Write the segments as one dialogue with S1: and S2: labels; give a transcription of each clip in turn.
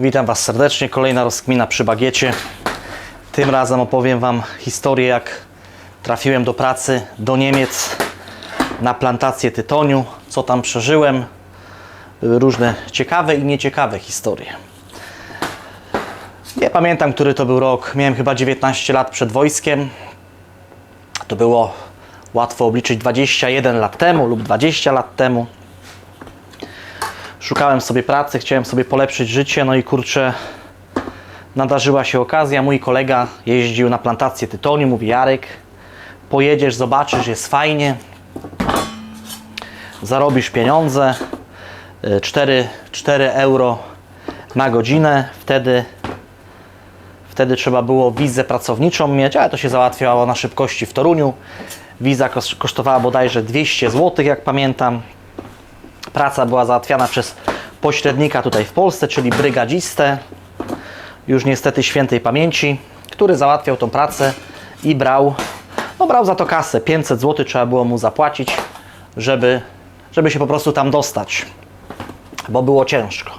S1: Witam Was serdecznie. Kolejna rozkmina przy bagiecie. Tym razem opowiem Wam historię, jak trafiłem do pracy do Niemiec na plantację tytoniu, co tam przeżyłem. Różne ciekawe i nieciekawe historie. Nie pamiętam, który to był rok. Miałem chyba 19 lat przed wojskiem. To było łatwo obliczyć 21 lat temu lub 20 lat temu. Szukałem sobie pracy, chciałem sobie polepszyć życie, no i kurczę, nadarzyła się okazja. Mój kolega jeździł na plantację tytoniu, mówi Jarek, pojedziesz, zobaczysz, jest fajnie, zarobisz pieniądze, y, 4, 4 euro na godzinę, wtedy Wtedy trzeba było wizę pracowniczą mieć, ale to się załatwiało na szybkości w Toruniu. Wiza kos- kosztowała bodajże 200 zł, jak pamiętam. Praca była załatwiana przez pośrednika tutaj w Polsce, czyli brygadzistę, już niestety świętej pamięci, który załatwiał tą pracę i brał, no brał za to kasę. 500 zł trzeba było mu zapłacić, żeby, żeby się po prostu tam dostać, bo było ciężko.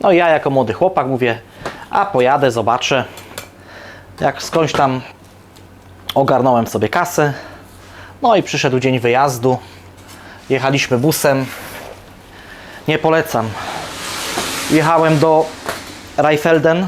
S1: No i ja jako młody chłopak mówię, a pojadę, zobaczę. Jak skądś tam ogarnąłem sobie kasę. No i przyszedł dzień wyjazdu. Jechaliśmy busem. Nie polecam. Jechałem do Rheinfelden.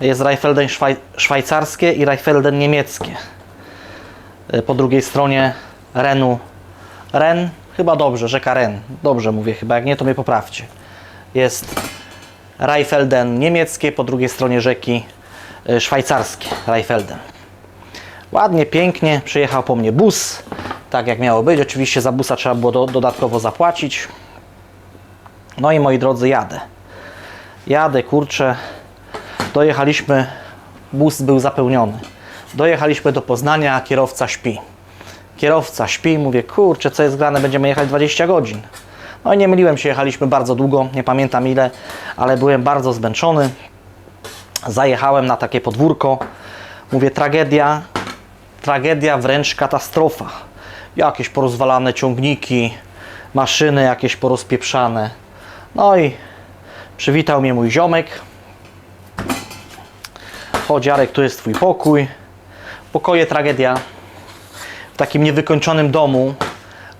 S1: Jest Rheinfelden szwaj szwajcarskie i Rheinfelden niemieckie. Y, Po drugiej stronie Renu. Ren? Chyba dobrze, rzeka Ren. Dobrze mówię chyba, jak nie to mnie poprawcie. Jest Rheinfelden niemieckie, po drugiej stronie rzeki y, szwajcarskie Rheinfelden. Ładnie, pięknie, przyjechał po mnie bus, tak jak miało być. Oczywiście za busa trzeba było do, dodatkowo zapłacić. No i moi drodzy, jadę. Jadę, kurczę. Dojechaliśmy, bus był zapełniony. Dojechaliśmy do Poznania, a kierowca śpi. Kierowca śpi, mówię, kurczę, co jest grane, będziemy jechać 20 godzin. No i nie myliłem się, jechaliśmy bardzo długo, nie pamiętam ile, ale byłem bardzo zmęczony. Zajechałem na takie podwórko. Mówię, tragedia, tragedia, wręcz katastrofa. Jakieś porozwalane ciągniki, maszyny jakieś porozpieprzane. No i przywitał mnie mój ziomek. Chodź Jarek, tu jest twój pokój. Pokoje tragedia. W takim niewykończonym domu,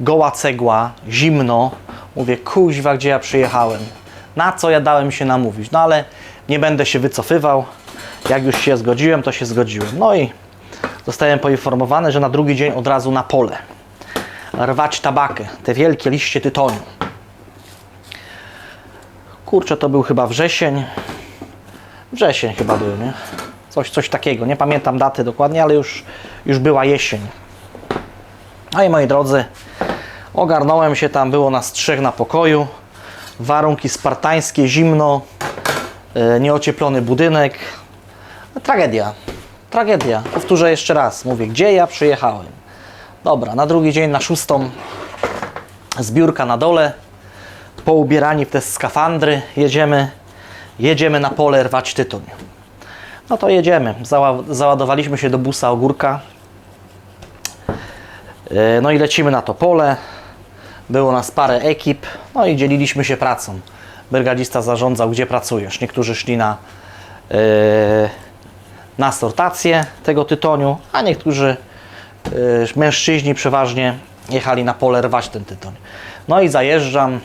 S1: goła cegła, zimno. Mówię, kuźwa, gdzie ja przyjechałem? Na co ja dałem się namówić? No ale nie będę się wycofywał. Jak już się zgodziłem, to się zgodziłem. No i zostałem poinformowany, że na drugi dzień od razu na pole. Rwać tabakę, te wielkie liście tytoniu. Kurczę, to był chyba wrzesień. Wrzesień chyba był, nie? Coś, coś takiego. Nie pamiętam daty dokładnie, ale już, już była jesień. No i moi drodzy, ogarnąłem się tam, było nas trzech na pokoju. Warunki spartańskie, zimno, e, nieocieplony budynek. Tragedia. Tragedia. Powtórzę jeszcze raz. Mówię, gdzie ja przyjechałem. Dobra, na drugi dzień, na szóstą, zbiórka na dole. Poubierani w te skafandry, jedziemy, jedziemy na pole rwać tytoń. No to jedziemy. Zała załadowaliśmy się do busa ogórka. E, No i lecimy na to pole. Było nas parę ekip, no i dzieliliśmy się pracą. Brygadzista zarządzał, gdzie pracujesz. Niektórzy szli na, e, na sortację tego tytoniu, a niektórzy mężczyźni przeważnie jechali na pole rwać ten tytoń. No i zajeżdżam.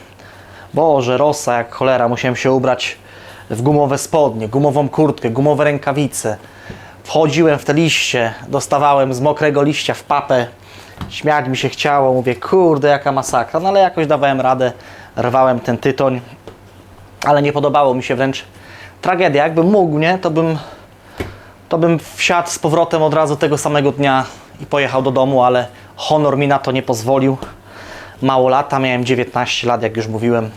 S1: Boże, rosa jak cholera, musiałem się ubrać w gumowe spodnie, gumową kurtkę, gumowe rękawice. Wchodziłem w te liście, dostawałem z mokrego liścia w papę. Śmiać mi się chciało, mówię, kurde, jaka masakra. No ale jakoś dawałem radę, rwałem ten tytoń, ale nie podobało mi się wręcz tragedia. Jakbym mógł, nie, to bym, to bym wsiadł z powrotem od razu tego samego dnia i pojechał do domu, ale honor mi na to nie pozwolił. Mało lata, miałem 19 lat, jak już mówiłem.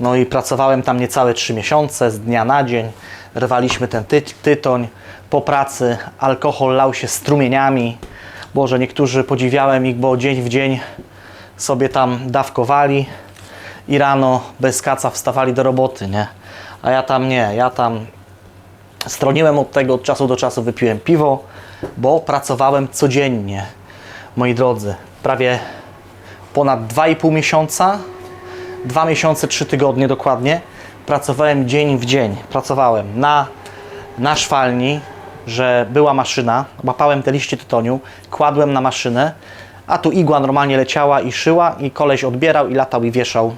S1: No i pracowałem tam niecałe 3 miesiące, z dnia na dzień. Rwaliśmy ten ty tytoń. Po pracy alkohol lał się strumieniami. Boże, niektórzy podziwiałem ich, bo dzień w dzień sobie tam dawkowali i rano bez kaca wstawali do roboty, nie? A ja tam nie, ja tam stroniłem od tego, od czasu do czasu wypiłem piwo, bo pracowałem codziennie, moi drodzy. Prawie ponad 2,5 miesiąca, 2 miesiące, 3 tygodnie dokładnie, pracowałem dzień w dzień. Pracowałem na, na szwalni, że była maszyna, łapałem te liście tytoniu, kładłem na maszynę, a tu igła normalnie leciała i szyła i koleś odbierał i latał i wieszał,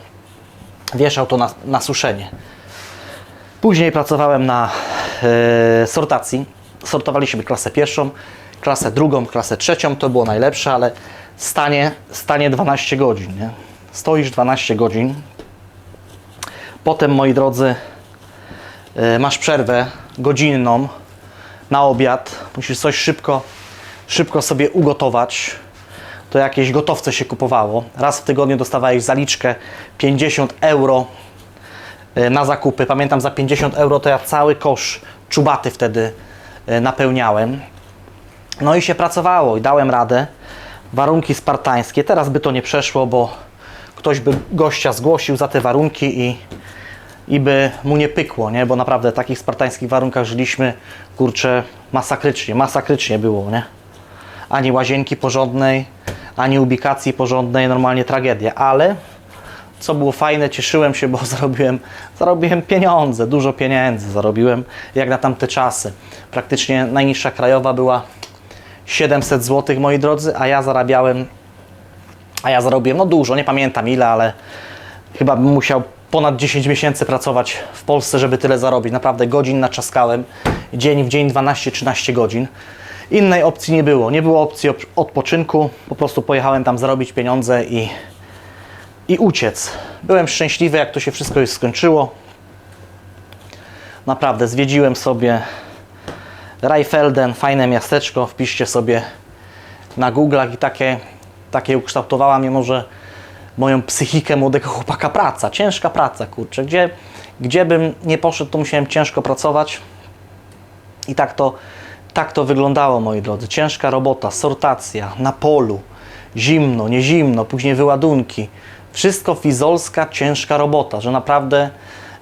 S1: wieszał to na, na suszenie. Później pracowałem na e, sortacji. Sortowaliśmy klasę pierwszą, klasę drugą, klasę trzecią. To było najlepsze, ale stanie, stanie 12 godzin. Nie? Stoisz 12 godzin. Potem, moi drodzy, e, masz przerwę godzinną na obiad. Musisz coś szybko, szybko sobie ugotować. To jakieś gotowce się kupowało. Raz w tygodniu dostawałeś zaliczkę 50 euro e, na zakupy. Pamiętam za 50 euro to ja cały kosz czubaty wtedy napełniałem. No i się pracowało i dałem radę. Warunki spartańskie. Teraz by to nie przeszło, bo ktoś by gościa zgłosił za te warunki i, i by mu nie pykło, nie? Bo naprawdę w takich spartańskich warunkach żyliśmy, kurczę, masakrycznie, masakrycznie było, nie? Ani łazienki porządnej, ani ubikacji porządnej, normalnie tragedia, ale co było fajne, cieszyłem się, bo zarobiłem, zarobiłem pieniądze, dużo pieniędzy zarobiłem, jak na tamte czasy. Praktycznie najniższa krajowa była 700 zł, moi drodzy, a ja zarabiałem, a ja zarobiłem, no dużo, nie pamiętam ile, ale chyba bym musiał ponad 10 miesięcy pracować w Polsce, żeby tyle zarobić. Naprawdę godzin naczaskałem, dzień w dzień 12-13 godzin. Innej opcji nie było, nie było opcji op- odpoczynku, po prostu pojechałem tam zarobić pieniądze i, i uciec. Byłem szczęśliwy, jak to się wszystko już skończyło. Naprawdę, zwiedziłem sobie Reifelden, fajne miasteczko, wpiszcie sobie na Google'ach i takie, takie ukształtowała mnie może moją psychikę młodego chłopaka. Praca, ciężka praca, kurczę, gdzie, gdzie bym nie poszedł, to musiałem ciężko pracować. I tak to, tak to wyglądało, moi drodzy, ciężka robota, sortacja, na polu, zimno, nie zimno, później wyładunki, wszystko fizolska, ciężka robota, że naprawdę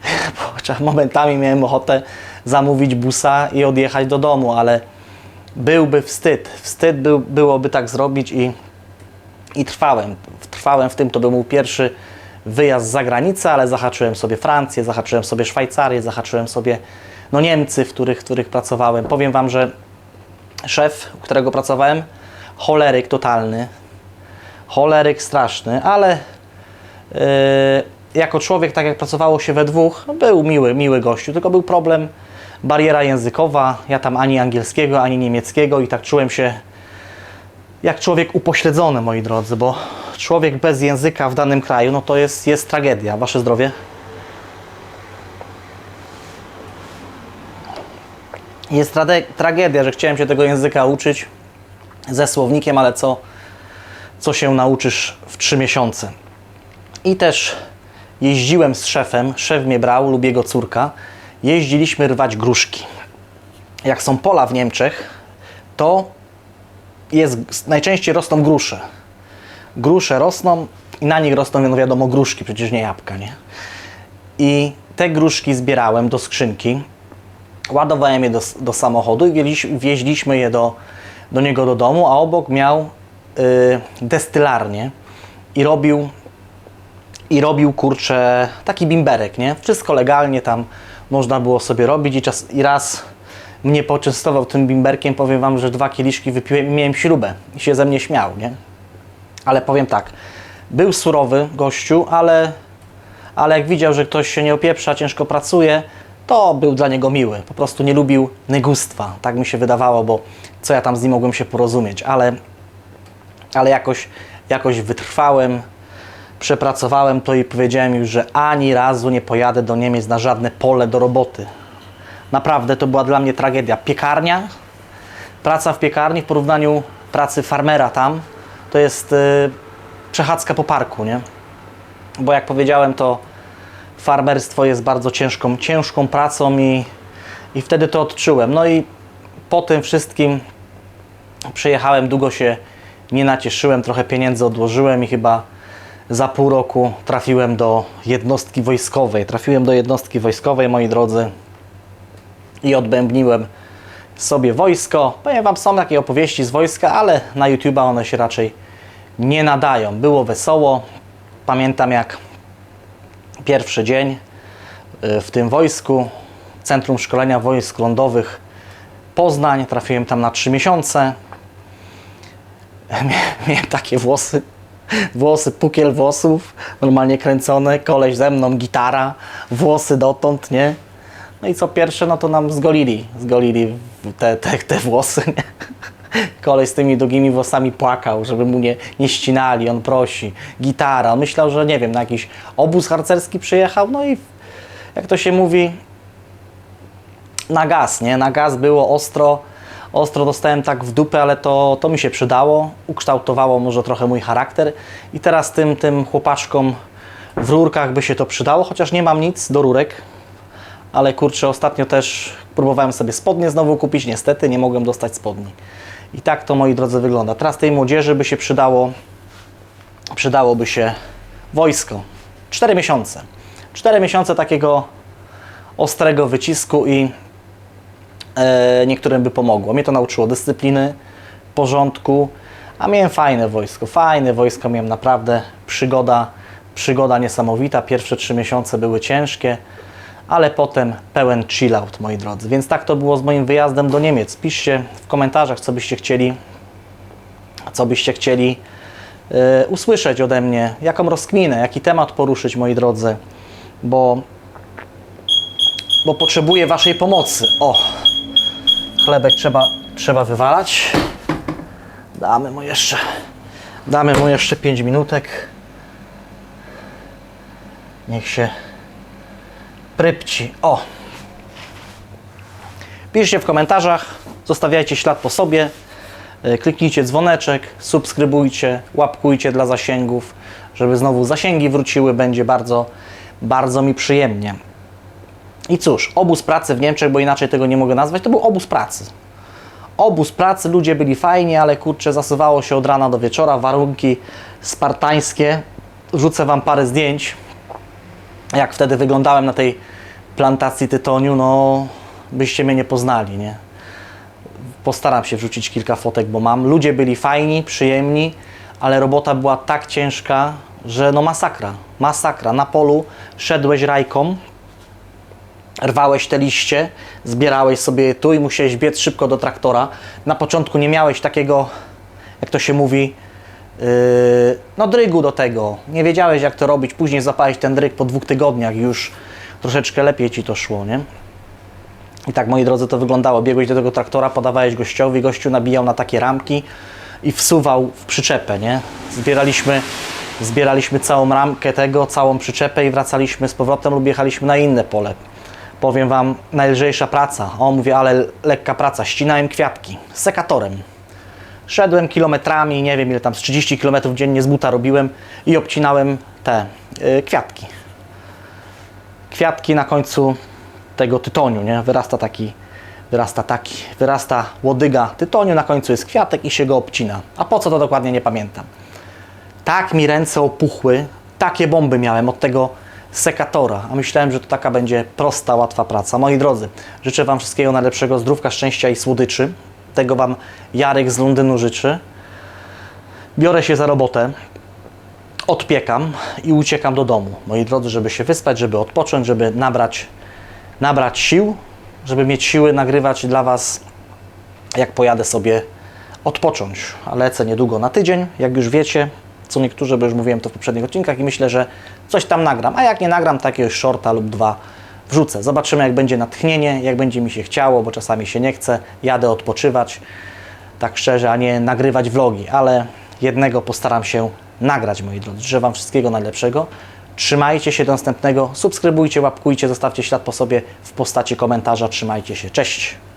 S1: momentami miałem ochotę zamówić busa i odjechać do domu, ale byłby wstyd. Wstyd był, byłoby tak zrobić i, i trwałem. Trwałem w tym, to był mój pierwszy wyjazd za granicę, ale zahaczyłem sobie Francję, zahaczyłem sobie Szwajcarię, zahaczyłem sobie no Niemcy, w których, w których pracowałem. Powiem Wam, że szef, u którego pracowałem, choleryk totalny, choleryk straszny, ale jako człowiek, tak jak pracowało się we dwóch, no był miły, miły gościu, tylko był problem, bariera językowa, ja tam ani angielskiego, ani niemieckiego i tak czułem się jak człowiek upośledzony, moi drodzy, bo człowiek bez języka w danym kraju, no to jest, jest tragedia. Wasze zdrowie. Jest trade- tragedia, że chciałem się tego języka uczyć ze słownikiem, ale co, co się nauczysz w trzy miesiące. I też jeździłem z szefem, szef mnie brał, lubię jego córka, jeździliśmy rwać gruszki. Jak są pola w Niemczech, to jest, najczęściej rosną grusze. Grusze rosną i na nich rosną, no wiadomo, gruszki, przecież nie jabłka, nie? I te gruszki zbierałem do skrzynki, ładowałem je do, do samochodu i wieźliśmy, je do, do niego do domu, a obok miał y, destylarnię i robił i robił kurczę taki bimberek, nie? Wszystko legalnie tam można było sobie robić i, czas, i raz mnie poczęstował tym bimberkiem, powiem wam, że dwa kieliszki wypiłem i miałem śrubę i się ze mnie śmiał, nie? Ale powiem tak, był surowy gościu, ale, ale jak widział, że ktoś się nie opieprza, ciężko pracuje, to był dla niego miły. Po prostu nie lubił negustwa, tak mi się wydawało, bo co ja tam z nim mogłem się porozumieć, ale, ale jakoś, jakoś wytrwałem, przepracowałem to i powiedziałem już, że ani razu nie pojadę do Niemiec na żadne pole do roboty. Naprawdę to była dla mnie tragedia. Piekarnia, praca w piekarni w porównaniu pracy farmera tam, to jest y, przechadzka po parku, nie? Bo jak powiedziałem, to farmerstwo jest bardzo ciężką, ciężką pracą i, i wtedy to odczułem. No i po tym wszystkim przyjechałem, długo się nie nacieszyłem, trochę pieniędzy odłożyłem i chyba za pół roku trafiłem do jednostki wojskowej. Trafiłem do jednostki wojskowej, moi drodzy, i odbębniłem sobie wojsko. Powiem Wam, są takie opowieści z wojska, ale na YouTube'a one się raczej nie nadają. Było wesoło. Pamiętam jak pierwszy dzień y, w tym wojsku, Centrum Szkolenia Wojsk Lądowych Poznań. Trafiłem tam na 3 miesiące. Miałem takie włosy, włosy, pukiel włosów, normalnie kręcone, koleś ze mną, gitara, włosy dotąd, nie? No i co pierwsze, no to nam zgolili, zgolili te, te, te włosy, nie? Koleś z tymi długimi włosami płakał, żeby mu nie, nie ścinali, on prosi. Gitara, myślał, że nie wiem, na jakiś obóz harcerski przyjechał, no i jak to się mówi, na gaz, nie? Na gaz było ostro, ostro dostałem tak w dupę, ale to, to mi się przydało, ukształtowało może trochę mój charakter i teraz tym, tym chłopaczkom w rurkach by się to przydało, chociaż nie mam nic do rurek, ale kurczę, ostatnio też próbowałem sobie spodnie znowu kupić, niestety nie mogłem dostać spodni. I tak to, moi drodzy, wygląda. Teraz tej młodzieży by się przydało, przydałoby się wojsko. Cztery miesiące. Cztery miesiące takiego ostrego wycisku i niektórym by pomogło. Mnie to nauczyło dyscypliny, porządku, a miałem fajne wojsko, fajne wojsko miałem naprawdę, przygoda, przygoda niesamowita. Pierwsze trzy miesiące były ciężkie, ale potem pełen chill out, moi drodzy. Więc tak to było z moim wyjazdem do Niemiec. Piszcie w komentarzach, co byście chcieli, co byście chcieli e, usłyszeć ode mnie, jaką rozkminę, jaki temat poruszyć, moi drodzy, bo, bo potrzebuję Waszej pomocy. O, chlebek trzeba, trzeba wywalać. Damy mu jeszcze, damy mu jeszcze 5 minutek. Niech się prypci. O! Piszcie w komentarzach, zostawiajcie ślad po sobie, e, kliknijcie dzwoneczek, subskrybujcie, łapkujcie dla zasięgów, żeby znowu zasięgi wróciły, będzie bardzo, bardzo mi przyjemnie. I cóż, obóz pracy w Niemczech, bo inaczej tego nie mogę nazwać, to był obóz pracy. Obóz pracy, ludzie byli fajni, ale kurczę, zasuwało się od rana do wieczora, warunki spartańskie. Wrzucę Wam parę zdjęć, jak wtedy wyglądałem na tej plantacji tytoniu, no byście mnie nie poznali, nie? Postaram się wrzucić kilka fotek, bo mam. Ludzie byli fajni, przyjemni, ale robota była tak ciężka, że no masakra, masakra. Na polu szedłeś rajką, rwałeś te liście, zbierałeś sobie je tu i musiałeś biec szybko do traktora. Na początku nie miałeś takiego, jak to się mówi, yy, no drygu do tego. Nie wiedziałeś jak to robić. Później zapałeś ten dryg po dwóch tygodniach już troszeczkę lepiej Ci to szło, nie? I tak, moi drodzy, to wyglądało. Biegłeś do tego traktora, podawałeś gościowi, gościu nabijał na takie ramki i wsuwał w przyczepę, nie? Zbieraliśmy, zbieraliśmy całą ramkę tego, całą przyczepę i wracaliśmy z powrotem lub jechaliśmy na inne pole. Powiem Wam, najlżejsza praca. O, mówię, ale lekka praca. Ścinałem kwiatki sekatorem. Szedłem kilometrami, nie wiem ile tam, z 30 km dziennie z buta robiłem i obcinałem te y, kwiatki. Kwiatki na końcu tego tytoniu, nie? Wyrasta taki, wyrasta taki, wyrasta łodyga tytoniu, na końcu jest kwiatek i się go obcina. A po co to dokładnie nie pamiętam. Tak mi ręce opuchły, takie bomby miałem od tego sekatora, a myślałem, że to taka będzie prosta, łatwa praca. Moi drodzy, życzę Wam wszystkiego najlepszego, zdrówka, szczęścia i słodyczy. Tego Wam Jarek z Londynu życzy. Biorę się za robotę, odpiekam i uciekam do domu. Moi drodzy, żeby się wyspać, żeby odpocząć, żeby nabrać, nabrać sił, żeby mieć siły nagrywać dla Was, jak pojadę sobie odpocząć. Lecę niedługo na tydzień, jak już wiecie, co niektórzy, bo już mówiłem to w poprzednich odcinkach i myślę, że coś tam nagram. A jak nie nagram, takiego shorta lub dwa wrzucę. Zobaczymy, jak będzie natchnienie, jak będzie mi się chciało, bo czasami się nie chce. Jadę odpoczywać, tak szczerze, a nie nagrywać vlogi, ale jednego postaram się nagrać, moi drodzy. Życzę Wam wszystkiego najlepszego. Trzymajcie się do następnego. Subskrybujcie, łapkujcie, zostawcie ślad po sobie w postaci komentarza. Trzymajcie się. Cześć!